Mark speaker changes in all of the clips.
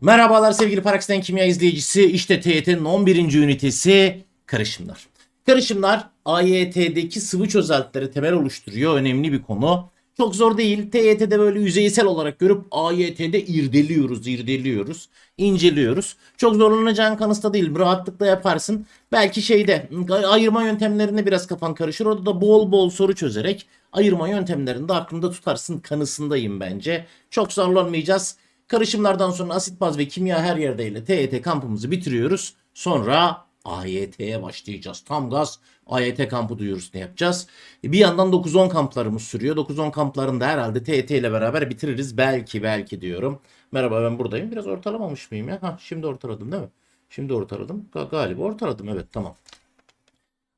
Speaker 1: Merhabalar sevgili Parax'ten Kimya izleyicisi. İşte TYT'nin 11. ünitesi karışımlar. Karışımlar AYT'deki sıvı çözeltileri temel oluşturuyor. Önemli bir konu. Çok zor değil. TYT'de böyle yüzeysel olarak görüp AYT'de irdeliyoruz, irdeliyoruz, inceliyoruz. Çok zorlanacağın kanısta değil. Rahatlıkla yaparsın. Belki şeyde ayırma yöntemlerine biraz kafan karışır. Orada da bol bol soru çözerek ayırma yöntemlerini de aklında tutarsın kanısındayım bence. Çok zorlanmayacağız. Karışımlardan sonra asit baz ve kimya her yerde ile TYT kampımızı bitiriyoruz. Sonra AYT'ye başlayacağız. Tam gaz AYT kampı duyurusunu yapacağız. E, Bir yandan 9-10 kamplarımız sürüyor. 9-10 kamplarında herhalde TYT ile beraber bitiririz. Belki belki diyorum. Merhaba ben buradayım. Biraz ortalamamış mıyım ya? Ha, şimdi ortaladım değil mi? Şimdi ortaladım. Ga- Galiba ortaladım evet tamam.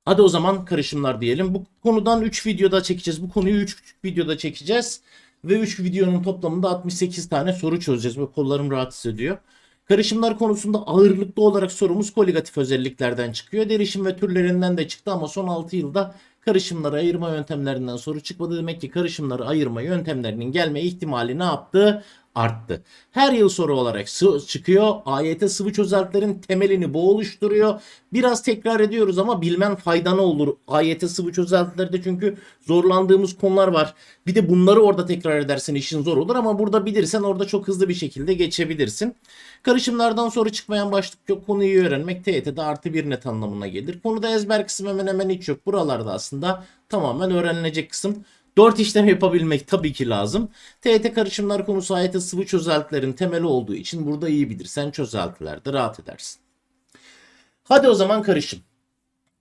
Speaker 1: Hadi o zaman karışımlar diyelim. Bu konudan 3 videoda çekeceğiz. Bu konuyu 3 videoda çekeceğiz. Ve 3 videonun toplamında 68 tane soru çözeceğiz. Ve kollarım rahatsız ediyor. Karışımlar konusunda ağırlıklı olarak sorumuz koligatif özelliklerden çıkıyor. Derişim ve türlerinden de çıktı ama son 6 yılda karışımları ayırma yöntemlerinden soru çıkmadı. Demek ki karışımları ayırma yöntemlerinin gelme ihtimali ne yaptı? Arttı. Her yıl soru olarak çıkıyor. AYT sıvı çözeltilerin temelini bu oluşturuyor. Biraz tekrar ediyoruz ama bilmen faydalı olur. AYT sıvı çözeltilerde çünkü zorlandığımız konular var. Bir de bunları orada tekrar edersen işin zor olur ama burada bilirsen orada çok hızlı bir şekilde geçebilirsin. Karışımlardan soru çıkmayan başlık yok. Konuyu öğrenmek TYT'de artı bir net anlamına gelir. Konuda ezber kısım hemen hemen hiç yok. Buralarda aslında tamamen öğrenilecek kısım. 4 işlem yapabilmek tabii ki lazım. TYT karışımlar konusu AYT sıvı çözeltilerin temeli olduğu için burada iyi bilirsen çözeltilerde rahat edersin. Hadi o zaman karışım.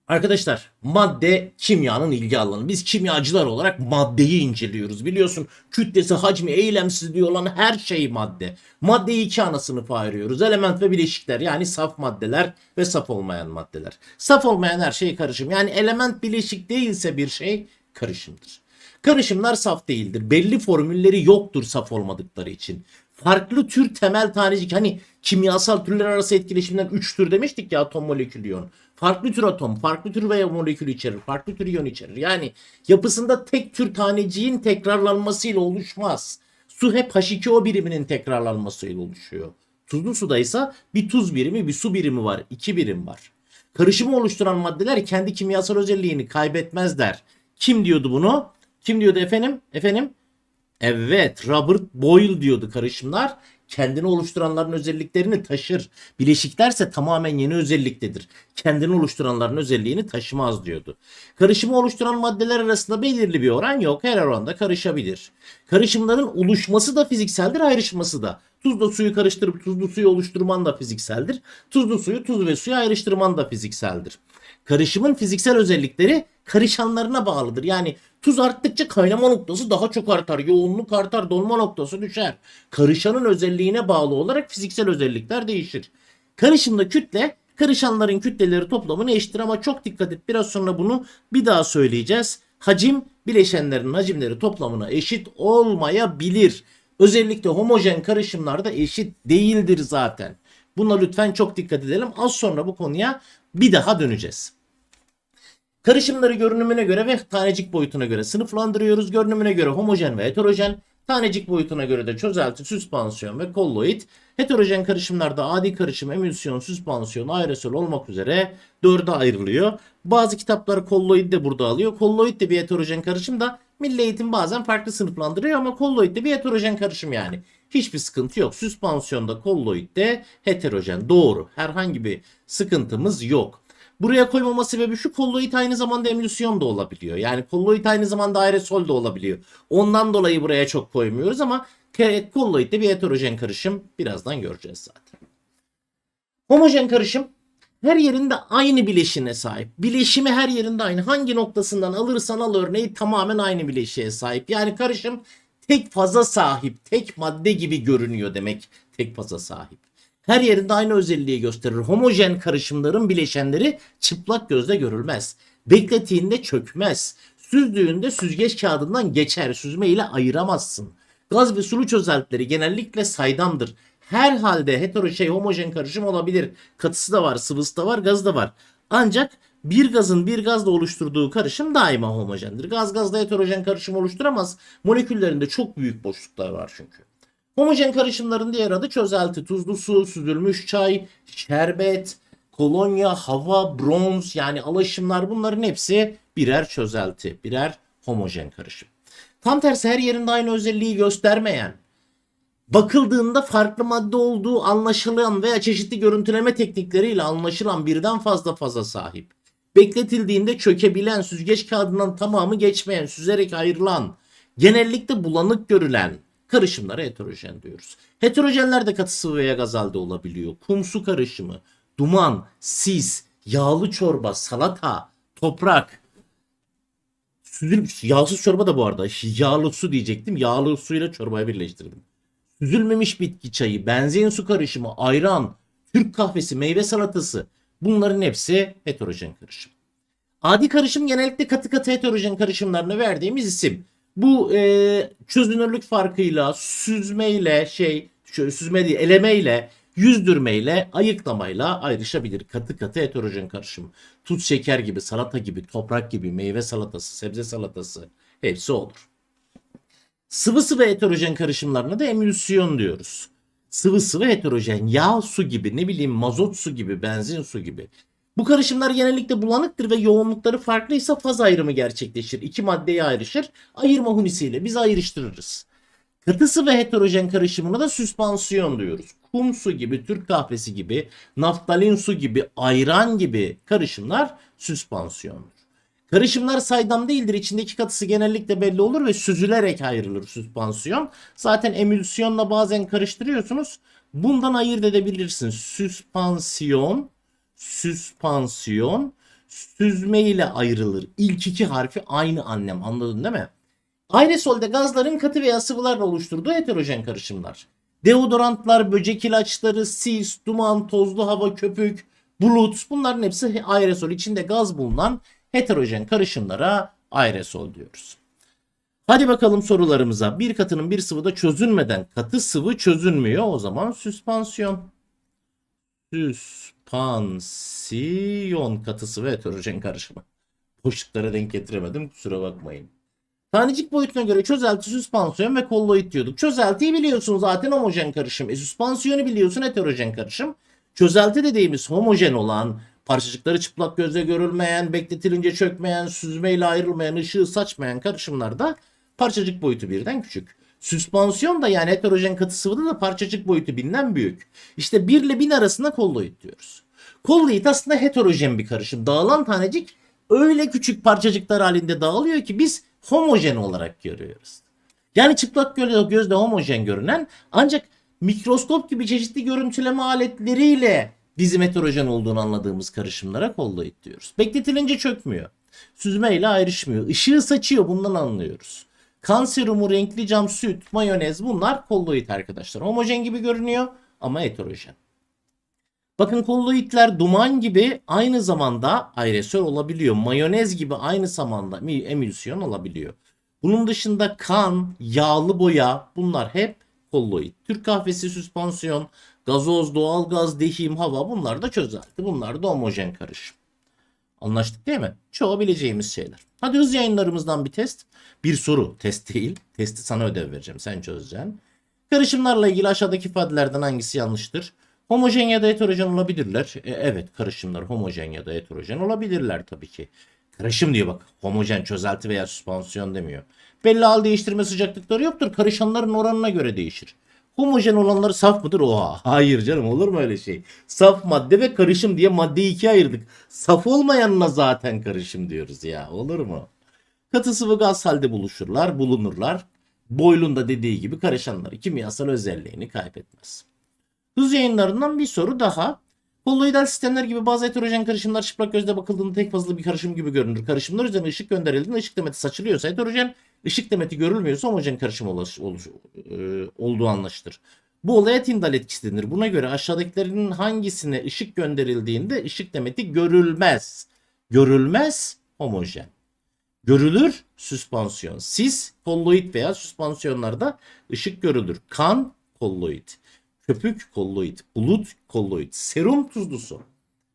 Speaker 1: Arkadaşlar madde kimyanın ilgi alanı. Biz kimyacılar olarak maddeyi inceliyoruz. Biliyorsun kütlesi, hacmi, eylemsizliği olan her şey madde. Maddeyi iki ana sınıfa ayırıyoruz. Element ve bileşikler yani saf maddeler ve saf olmayan maddeler. Saf olmayan her şey karışım. Yani element bileşik değilse bir şey karışımdır. Karışımlar saf değildir. Belli formülleri yoktur saf olmadıkları için. Farklı tür temel tanecik hani kimyasal türler arası etkileşimden 3 tür demiştik ya atom molekül iyon. Farklı tür atom, farklı tür veya molekül içerir, farklı tür iyon içerir. Yani yapısında tek tür taneciğin tekrarlanmasıyla oluşmaz. Su hep H2O biriminin tekrarlanmasıyla oluşuyor. Tuzlu suda ise bir tuz birimi, bir su birimi var. iki birim var. Karışımı oluşturan maddeler kendi kimyasal özelliğini kaybetmezler. Kim diyordu bunu? Kim diyordu efendim? Efendim? Evet, Robert Boyle diyordu karışımlar. Kendini oluşturanların özelliklerini taşır. Bileşiklerse tamamen yeni özelliktedir. Kendini oluşturanların özelliğini taşımaz diyordu. Karışımı oluşturan maddeler arasında belirli bir oran yok. Her oranda karışabilir. Karışımların oluşması da fizikseldir, ayrışması da. Tuzla suyu karıştırıp tuzlu suyu oluşturman da fizikseldir. Tuzlu suyu tuz ve suya ayrıştırman da fizikseldir. Karışımın fiziksel özellikleri karışanlarına bağlıdır. Yani tuz arttıkça kaynama noktası daha çok artar. Yoğunluk artar, donma noktası düşer. Karışanın özelliğine bağlı olarak fiziksel özellikler değişir. Karışımda kütle karışanların kütleleri toplamına eşittir ama çok dikkat et. Biraz sonra bunu bir daha söyleyeceğiz. Hacim bileşenlerin hacimleri toplamına eşit olmayabilir. Özellikle homojen karışımlarda eşit değildir zaten. Buna lütfen çok dikkat edelim. Az sonra bu konuya bir daha döneceğiz. Karışımları görünümüne göre ve tanecik boyutuna göre sınıflandırıyoruz. Görünümüne göre homojen ve heterojen, tanecik boyutuna göre de çözelti, süspansiyon ve kolloid. Heterojen karışımlarda adi karışım, emülsiyon, süspansiyon, aerosol olmak üzere dörde ayrılıyor. Bazı kitaplar kolloid de burada alıyor. Kolloid de bir heterojen karışım da Milli Eğitim bazen farklı sınıflandırıyor ama kolloid de bir heterojen karışım yani. Hiçbir sıkıntı yok. Süspansiyonda kolloid de heterojen. Doğru. Herhangi bir sıkıntımız yok. Buraya koymama sebebi şu kolloid aynı zamanda emülsiyon da olabiliyor. Yani kolloid aynı zamanda aerosol de olabiliyor. Ondan dolayı buraya çok koymuyoruz ama ke- kolloid de bir heterojen karışım. Birazdan göreceğiz zaten. Homojen karışım her yerinde aynı bileşine sahip. Bileşimi her yerinde aynı. Hangi noktasından alırsan al örneği tamamen aynı bileşiğe sahip. Yani karışım tek faza sahip, tek madde gibi görünüyor demek tek faza sahip. Her yerinde aynı özelliği gösterir. Homojen karışımların bileşenleri çıplak gözle görülmez. Bekletiğinde çökmez. Süzdüğünde süzgeç kağıdından geçer. Süzme ile ayıramazsın. Gaz ve sulu çözeltileri genellikle saydamdır. Her halde hetero şey homojen karışım olabilir. Katısı da var, sıvısı da var, gazı da var. Ancak bir gazın bir gazla oluşturduğu karışım daima homojendir. Gaz gazla heterojen karışım oluşturamaz. Moleküllerinde çok büyük boşluklar var çünkü. Homojen karışımların diğer adı çözelti. Tuzlu su, süzülmüş çay, şerbet, kolonya, hava, bronz yani alaşımlar bunların hepsi birer çözelti, birer homojen karışım. Tam tersi her yerinde aynı özelliği göstermeyen, bakıldığında farklı madde olduğu anlaşılan veya çeşitli görüntüleme teknikleriyle anlaşılan birden fazla faza sahip. Bekletildiğinde çökebilen, süzgeç kağıdından tamamı geçmeyen, süzerek ayrılan, genellikle bulanık görülen karışımlara heterojen diyoruz. Heterojenler de katı sıvı veya gaz halde olabiliyor. Kum su karışımı, duman, sis, yağlı çorba, salata, toprak, süzülmüş yağsız çorba da bu arada yağlı su diyecektim. Yağlı suyla çorbayı birleştirdim. Süzülmemiş bitki çayı, benzin su karışımı, ayran, Türk kahvesi, meyve salatası bunların hepsi heterojen karışım. Adi karışım genellikle katı katı heterojen karışımlarına verdiğimiz isim. Bu e, çözünürlük farkıyla süzmeyle şey süzme değil elemeyle yüzdürmeyle ayıklamayla ayrışabilir. Katı katı heterojen karışım. Tuz şeker gibi salata gibi toprak gibi meyve salatası sebze salatası hepsi olur. Sıvı sıvı heterojen karışımlarına da emülsiyon diyoruz. Sıvı sıvı heterojen yağ su gibi ne bileyim mazot su gibi benzin su gibi. Bu karışımlar genellikle bulanıktır ve yoğunlukları farklıysa faz ayrımı gerçekleşir. İki maddeye ayrışır. Ayırma hunisiyle biz ayrıştırırız. Katı sıvı heterojen karışımına da süspansiyon diyoruz. Kum su gibi, Türk kahvesi gibi, naftalin su gibi, ayran gibi karışımlar süspansiyondur. Karışımlar saydam değildir. İçindeki katısı genellikle belli olur ve süzülerek ayrılır süspansiyon. Zaten emülsiyonla bazen karıştırıyorsunuz. Bundan ayırt edebilirsin. Süspansiyon, süspansiyon, süzme ile ayrılır. İlk iki harfi aynı annem. Anladın değil mi? Aerosolde gazların katı veya sıvılarla oluşturduğu heterojen karışımlar. Deodorantlar, böcek ilaçları, sis, duman, tozlu hava, köpük, bulut bunların hepsi aerosol. içinde gaz bulunan heterojen karışımlara aerosol diyoruz. Hadi bakalım sorularımıza. Bir katının bir sıvıda çözünmeden katı sıvı çözünmüyor. O zaman süspansiyon. Süspansiyon katı sıvı heterojen karışımı. Boşluklara denk getiremedim kusura bakmayın. Tanecik boyutuna göre çözelti, süspansiyon ve kolloid diyorduk. Çözeltiyi biliyorsun zaten homojen karışım. E, süspansiyonu biliyorsun heterojen karışım. Çözelti dediğimiz homojen olan, parçacıkları çıplak gözle görülmeyen, bekletilince çökmeyen, süzmeyle ayrılmayan, ışığı saçmayan karışımlarda parçacık boyutu birden küçük. Süspansiyon da yani heterojen katı sıvıda da parçacık boyutu binden büyük. İşte 1 ile 1000 arasında kolloid diyoruz. Kolloid aslında heterojen bir karışım. Dağılan tanecik öyle küçük parçacıklar halinde dağılıyor ki biz homojen olarak görüyoruz. Yani çıplak gözle, homojen görünen ancak mikroskop gibi çeşitli görüntüleme aletleriyle bizim heterojen olduğunu anladığımız karışımlara kolloid diyoruz. Bekletilince çökmüyor. Süzmeyle ayrışmıyor. Işığı saçıyor bundan anlıyoruz. Kan serumu, renkli cam, süt, mayonez bunlar kolloid arkadaşlar. Homojen gibi görünüyor ama heterojen. Bakın kolloidler duman gibi aynı zamanda aerosol olabiliyor. Mayonez gibi aynı zamanda emülsiyon olabiliyor. Bunun dışında kan, yağlı boya bunlar hep kolloid. Türk kahvesi süspansiyon, gazoz, doğalgaz, dehim, hava bunlar da çözelti. Bunlar da homojen karışım. Anlaştık değil mi? Çoğu bileceğimiz şeyler. Hadi hız yayınlarımızdan bir test. Bir soru. Test değil. Testi sana ödev vereceğim. Sen çözeceksin. Karışımlarla ilgili aşağıdaki ifadelerden hangisi yanlıştır? Homojen ya da heterojen olabilirler. E, evet karışımlar homojen ya da heterojen olabilirler tabii ki. Karışım diyor bak. Homojen, çözelti veya süspansiyon demiyor. Belli hal değiştirme sıcaklıkları yoktur. Karışanların oranına göre değişir. Homojen olanları saf mıdır? Oha. Hayır canım olur mu öyle şey? Saf madde ve karışım diye maddeyi ikiye ayırdık. Saf olmayanına zaten karışım diyoruz ya. Olur mu? Katı sıvı gaz halde buluşurlar, bulunurlar. Boylunda dediği gibi karışanları kimyasal özelliğini kaybetmez. Hız yayınlarından bir soru daha. Kolloidal sistemler gibi bazı heterojen karışımlar çıplak gözle bakıldığında tek fazla bir karışım gibi görünür. Karışımlar üzerine ışık gönderildiğinde ışık demeti saçılıyorsa heterojen, ışık demeti görülmüyorsa homojen karışım oluş, oluş, e, olduğu anlaşılır. Bu olaya Tyndall etkisi denir. Buna göre aşağıdakilerin hangisine ışık gönderildiğinde ışık demeti görülmez. Görülmez homojen. Görülür süspansiyon. Sis kolloid veya süspansiyonlarda ışık görülür. Kan kolloid. Köpük kolloid, bulut kolloid, serum tuzlu su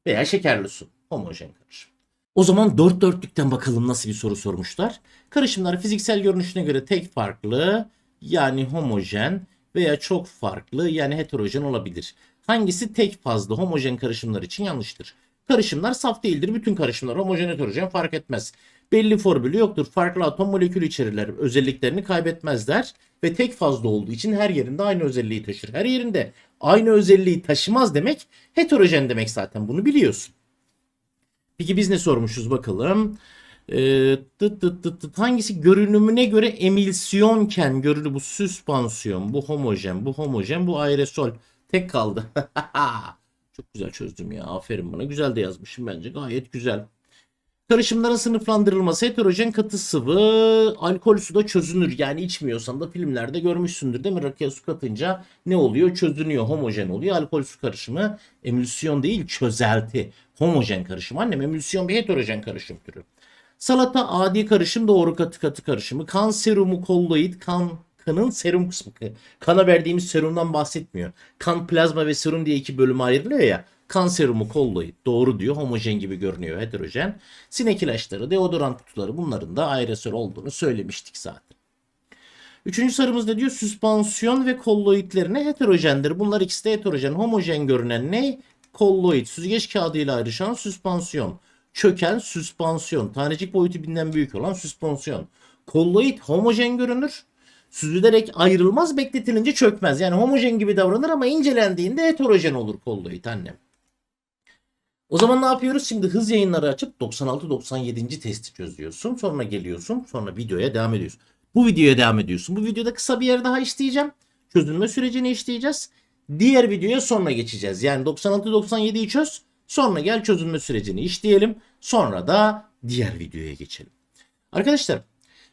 Speaker 1: veya şekerli su. Homojen karışım. O zaman dört dörtlükten bakalım nasıl bir soru sormuşlar. Karışımlar fiziksel görünüşüne göre tek farklı yani homojen veya çok farklı yani heterojen olabilir. Hangisi tek fazla homojen karışımlar için yanlıştır? Karışımlar saf değildir. Bütün karışımlar homojen heterojen fark etmez. Belli formülü yoktur. Farklı atom molekül içerirler. Özelliklerini kaybetmezler. Ve tek fazla olduğu için her yerinde aynı özelliği taşır. Her yerinde aynı özelliği taşımaz demek heterojen demek zaten bunu biliyorsun. Peki biz ne sormuşuz bakalım. Ee, tıt tıt tıt tıt. Hangisi görünümüne göre emilsiyonken görünü bu süspansiyon, bu homojen, bu homojen, bu aerosol. Tek kaldı. Çok güzel çözdüm ya. Aferin bana. Güzel de yazmışım bence. Gayet güzel. Karışımların sınıflandırılması heterojen katı sıvı alkol suda çözünür. Yani içmiyorsan da filmlerde görmüşsündür değil mi? Rakıya su katınca ne oluyor? Çözünüyor. Homojen oluyor. Alkol su karışımı emülsiyon değil çözelti. Homojen karışım. Annem emülsiyon bir heterojen karışım türü. Salata adi karışım doğru katı katı karışımı. Kan serumu kolloid kan kanın serum kısmı. Kana verdiğimiz serumdan bahsetmiyor. Kan plazma ve serum diye iki bölüme ayrılıyor ya. Kan serumu kolloid doğru diyor. Homojen gibi görünüyor heterojen. Sinek ilaçları, deodorant kutuları bunların da aerosol olduğunu söylemiştik zaten. Üçüncü sarımızda diyor süspansiyon ve kolloidlerine heterojendir. Bunlar ikisi de heterojen. Homojen görünen ne? Kolloid. Süzgeç kağıdıyla ayrışan süspansiyon. Çöken süspansiyon. Tanecik boyutu binden büyük olan süspansiyon. Kolloid homojen görünür. Süzülerek ayrılmaz bekletilince çökmez. Yani homojen gibi davranır ama incelendiğinde heterojen olur kolloid annem. O zaman ne yapıyoruz? Şimdi hız yayınları açıp 96-97. testi çözüyorsun. Sonra geliyorsun. Sonra videoya devam ediyorsun. Bu videoya devam ediyorsun. Bu videoda kısa bir yer daha işleyeceğim. Çözülme sürecini işleyeceğiz. Diğer videoya sonra geçeceğiz. Yani 96-97'yi çöz. Sonra gel çözülme sürecini işleyelim. Sonra da diğer videoya geçelim. Arkadaşlar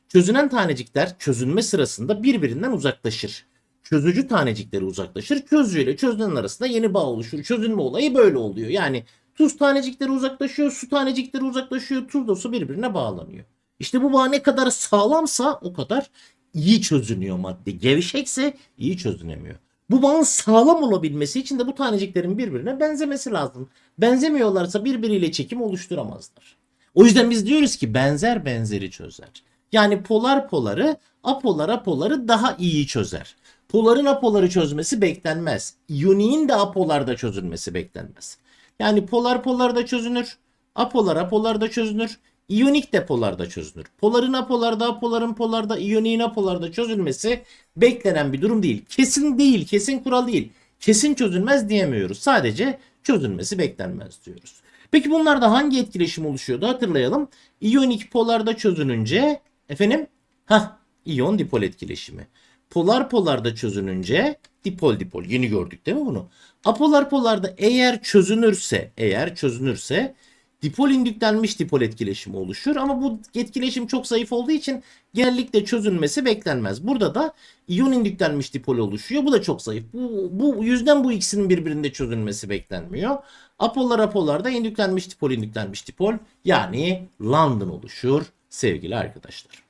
Speaker 1: çözünen tanecikler çözünme sırasında birbirinden uzaklaşır. Çözücü tanecikleri uzaklaşır. Çözücü ile çözünen arasında yeni bağ oluşur. Çözünme olayı böyle oluyor. Yani tuz tanecikleri uzaklaşıyor, su tanecikleri uzaklaşıyor, tuz da su birbirine bağlanıyor. İşte bu bağ ne kadar sağlamsa o kadar iyi çözünüyor madde. Gevşekse iyi çözünemiyor. Bu bağın sağlam olabilmesi için de bu taneciklerin birbirine benzemesi lazım. Benzemiyorlarsa birbiriyle çekim oluşturamazlar. O yüzden biz diyoruz ki benzer benzeri çözer. Yani polar poları apolar apoları daha iyi çözer. Poların apoları çözmesi beklenmez. İyoniğin de apolarda çözülmesi beklenmez. Yani polar polarda çözünür. Apolar apolarda çözünür. İyonik de polarda çözünür. Poların apolarda, apoların polarda, iyoniğin apolarda çözülmesi beklenen bir durum değil. Kesin değil, kesin kural değil. Kesin çözülmez diyemiyoruz. Sadece çözülmesi beklenmez diyoruz. Peki bunlarda hangi etkileşim oluşuyordu hatırlayalım. İyonik polarda çözününce efendim ha iyon dipol etkileşimi. Polar polarda çözününce dipol dipol yeni gördük değil mi bunu? Apolar polarda eğer çözünürse eğer çözünürse dipol indüklenmiş dipol etkileşimi oluşur ama bu etkileşim çok zayıf olduğu için genellikle çözünmesi beklenmez. Burada da iyon indüklenmiş dipol oluşuyor. Bu da çok zayıf. Bu, bu yüzden bu ikisinin birbirinde çözünmesi beklenmiyor. Apolar apolarda indüklenmiş dipol indüklenmiş dipol yani London oluşur sevgili arkadaşlar.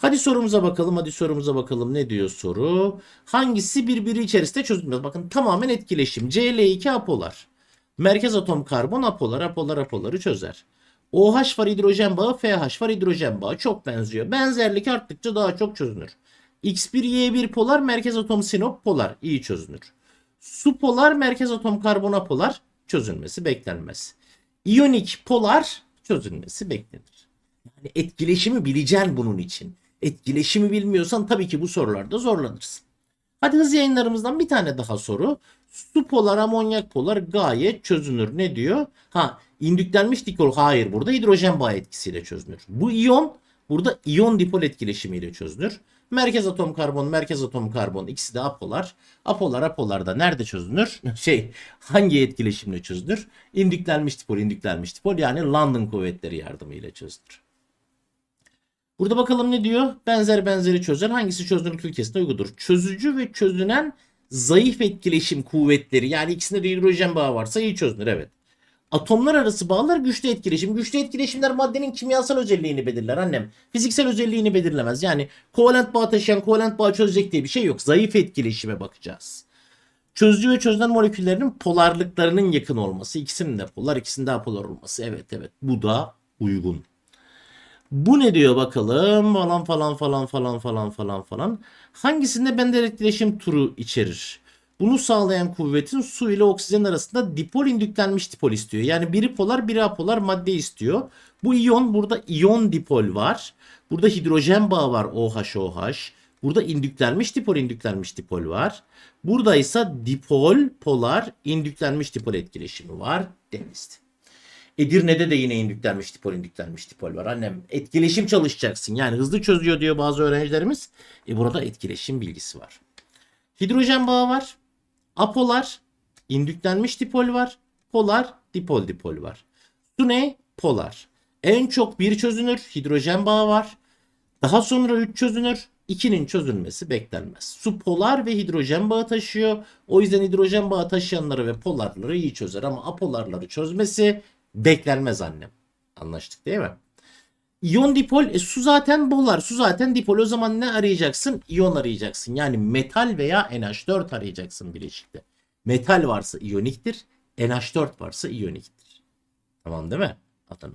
Speaker 1: Hadi sorumuza bakalım. Hadi sorumuza bakalım. Ne diyor soru? Hangisi birbiri içerisinde çözülmez? Bakın tamamen etkileşim. Cl2 apolar. Merkez atom karbon apolar, apolar apoları çözer. OH var hidrojen bağı, FH var hidrojen bağı. Çok benziyor. Benzerlik arttıkça daha çok çözünür. X1, Y1 polar, merkez atom sinop polar. iyi çözünür. Su polar, merkez atom karbon apolar çözülmesi beklenmez. İyonik polar çözülmesi beklenir. Yani etkileşimi bileceksin bunun için. Etkileşimi bilmiyorsan tabii ki bu sorularda zorlanırsın. Hadi hız yayınlarımızdan bir tane daha soru. Su polar, amonyak polar gayet çözünür. Ne diyor? Ha, indüklenmiş dipol. Hayır, burada hidrojen bağı etkisiyle çözünür. Bu iyon burada iyon dipol etkileşimiyle çözünür. Merkez atom karbon, merkez atom karbon ikisi de apolar. Apolar apolarda nerede çözünür? Şey, hangi etkileşimle çözünür? İndüklenmiş dipol, indüklenmiş dipol yani London kuvvetleri yardımıyla çözünür. Burada bakalım ne diyor? Benzer benzeri çözer. Hangisi çözünürlük ilkesine uygudur? Çözücü ve çözünen zayıf etkileşim kuvvetleri yani ikisinde de hidrojen bağı varsa iyi çözünür evet. Atomlar arası bağlar güçlü etkileşim. Güçlü etkileşimler maddenin kimyasal özelliğini belirler annem. Fiziksel özelliğini belirlemez. Yani kovalent bağ taşıyan kovalent bağ çözecek diye bir şey yok. Zayıf etkileşime bakacağız. Çözücü ve çözünen moleküllerinin polarlıklarının yakın olması. İkisinin de polar, ikisinin de apolar olması. Evet evet bu da uygun. Bu ne diyor bakalım falan falan falan falan falan falan falan. Hangisinde bender etkileşim turu içerir? Bunu sağlayan kuvvetin su ile oksijen arasında dipol indüklenmiş dipol istiyor. Yani biri polar biri apolar madde istiyor. Bu iyon burada iyon dipol var. Burada hidrojen bağı var OH OH. Burada indüklenmiş dipol indüklenmiş dipol var. Burada ise dipol polar indüklenmiş dipol etkileşimi var denizde. Edirne'de de yine indüklenmiş dipol indüklenmiş dipol var. Annem etkileşim çalışacaksın. Yani hızlı çözüyor diyor bazı öğrencilerimiz. E burada etkileşim bilgisi var. Hidrojen bağı var. Apolar, indüklenmiş dipol var. Polar, dipol dipol var. Su ne? Polar. En çok bir çözünür. Hidrojen bağı var. Daha sonra 3 çözünür. 2'nin çözülmesi beklenmez. Su polar ve hidrojen bağı taşıyor. O yüzden hidrojen bağı taşıyanları ve polarları iyi çözer ama apolarları çözmesi beklenmez annem. Anlaştık değil mi? İyon dipol e, su zaten polar. Su zaten dipol. O zaman ne arayacaksın? İyon arayacaksın. Yani metal veya NH4 arayacaksın bileşikte. Metal varsa iyoniktir. NH4 varsa iyoniktir. Tamam değil mi? Adana.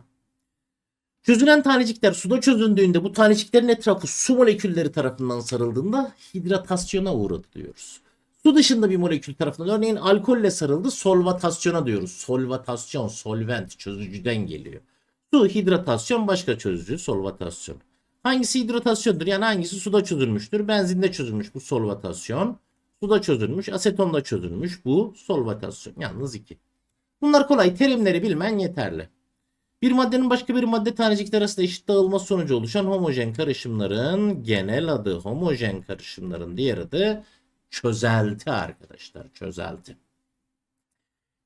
Speaker 1: Çözülen tanecikler suda çözündüğünde bu taneciklerin etrafı su molekülleri tarafından sarıldığında hidratasyona uğradı diyoruz. Su dışında bir molekül tarafından örneğin alkolle sarıldı solvatasyona diyoruz. Solvatasyon, solvent çözücüden geliyor. Su hidratasyon başka çözücü solvatasyon. Hangisi hidratasyondur? Yani hangisi suda çözülmüştür? Benzinde çözülmüş bu solvatasyon. Suda çözülmüş, asetonda çözülmüş bu solvatasyon. Yalnız iki. Bunlar kolay. Terimleri bilmen yeterli. Bir maddenin başka bir madde tanecikler arasında eşit dağılma sonucu oluşan homojen karışımların genel adı homojen karışımların diğer adı çözelti arkadaşlar. Çözelti.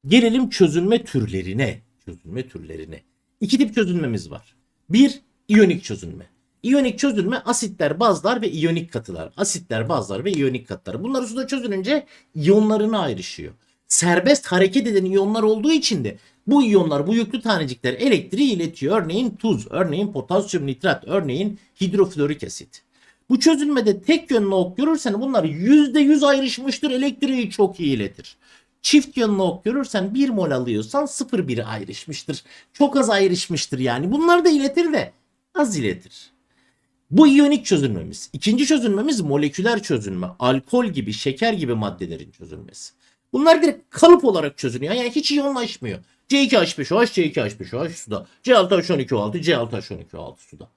Speaker 1: Gelelim çözünme türlerine. Çözünme türlerine. İki tip çözünmemiz var. Bir, iyonik çözünme. İyonik çözünme asitler, bazlar ve iyonik katılar. Asitler, bazlar ve iyonik katılar. Bunlar suda çözülünce iyonlarına ayrışıyor. Serbest hareket eden iyonlar olduğu için de bu iyonlar, bu yüklü tanecikler elektriği iletiyor. Örneğin tuz, örneğin potasyum nitrat, örneğin hidroflorik asit. Bu çözülmede tek yönlü ok görürsen bunlar %100 ayrışmıştır. Elektriği çok iyi iletir. Çift yönlü ok görürsen 1 mol alıyorsan 0,1 ayrışmıştır. Çok az ayrışmıştır yani. Bunlar da iletir de az iletir. Bu iyonik çözülmemiz. İkinci çözülmemiz moleküler çözülme. Alkol gibi, şeker gibi maddelerin çözülmesi. Bunlar direkt kalıp olarak çözülüyor. Yani hiç iyonlaşmıyor. C2H5OH, C2H5OH suda. C6H12O6, C6H12O6 suda.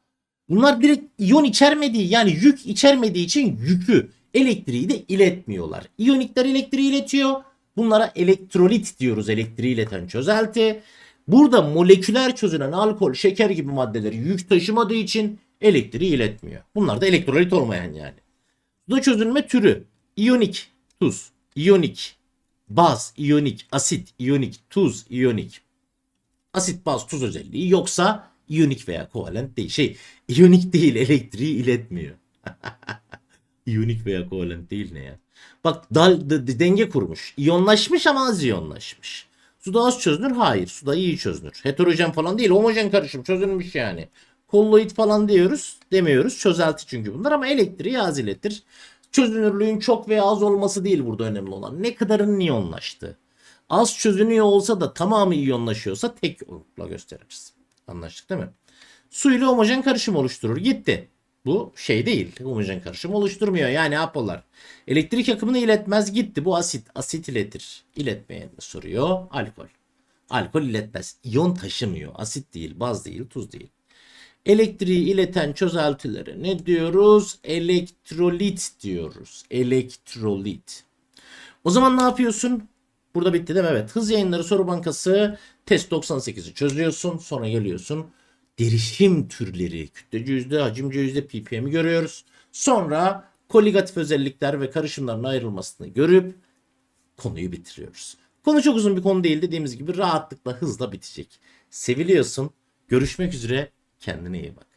Speaker 1: Bunlar direkt iyon içermediği yani yük içermediği için yükü, elektriği de iletmiyorlar. İyonikler elektriği iletiyor. Bunlara elektrolit diyoruz elektriği ileten çözelti. Burada moleküler çözülen alkol, şeker gibi maddeleri yük taşımadığı için elektriği iletmiyor. Bunlar da elektrolit olmayan yani. Suda çözülme türü iyonik, tuz, iyonik, baz, iyonik, asit, iyonik, tuz, iyonik. Asit, baz, tuz özelliği yoksa iyonik veya kovalent değil. Şey, iyonik değil elektriği iletmiyor. iyonik veya kovalent değil ne ya? Bak dal, denge kurmuş. İyonlaşmış ama az iyonlaşmış. Suda az çözünür? Hayır. Suda iyi çözünür. Heterojen falan değil. Homojen karışım çözülmüş yani. Kolloid falan diyoruz. Demiyoruz. Çözelti çünkü bunlar ama elektriği az iletir. Çözünürlüğün çok veya az olması değil burada önemli olan. Ne kadarın iyonlaştığı. Az çözünüyor olsa da tamamı iyonlaşıyorsa tek okla gösteririz. Anlaştık değil mi? Su ile homojen karışım oluşturur. Gitti. Bu şey değil. Homojen karışım oluşturmuyor. Yani apolar. Elektrik akımını iletmez gitti. Bu asit. Asit iletir. İletmeyen soruyor? Alkol. Alkol iletmez. İyon taşımıyor. Asit değil, baz değil, tuz değil. Elektriği ileten çözeltilere ne diyoruz? Elektrolit diyoruz. Elektrolit. O zaman ne yapıyorsun? Burada bitti değil mi? Evet. Hız yayınları soru bankası test 98'i çözüyorsun. Sonra geliyorsun. Derişim türleri, kütlece yüzde, hacimce yüzde, ppm'i görüyoruz. Sonra koligatif özellikler ve karışımların ayrılmasını görüp konuyu bitiriyoruz. Konu çok uzun bir konu değil dediğimiz gibi rahatlıkla hızla bitecek. Seviliyorsun. Görüşmek üzere. Kendine iyi bak.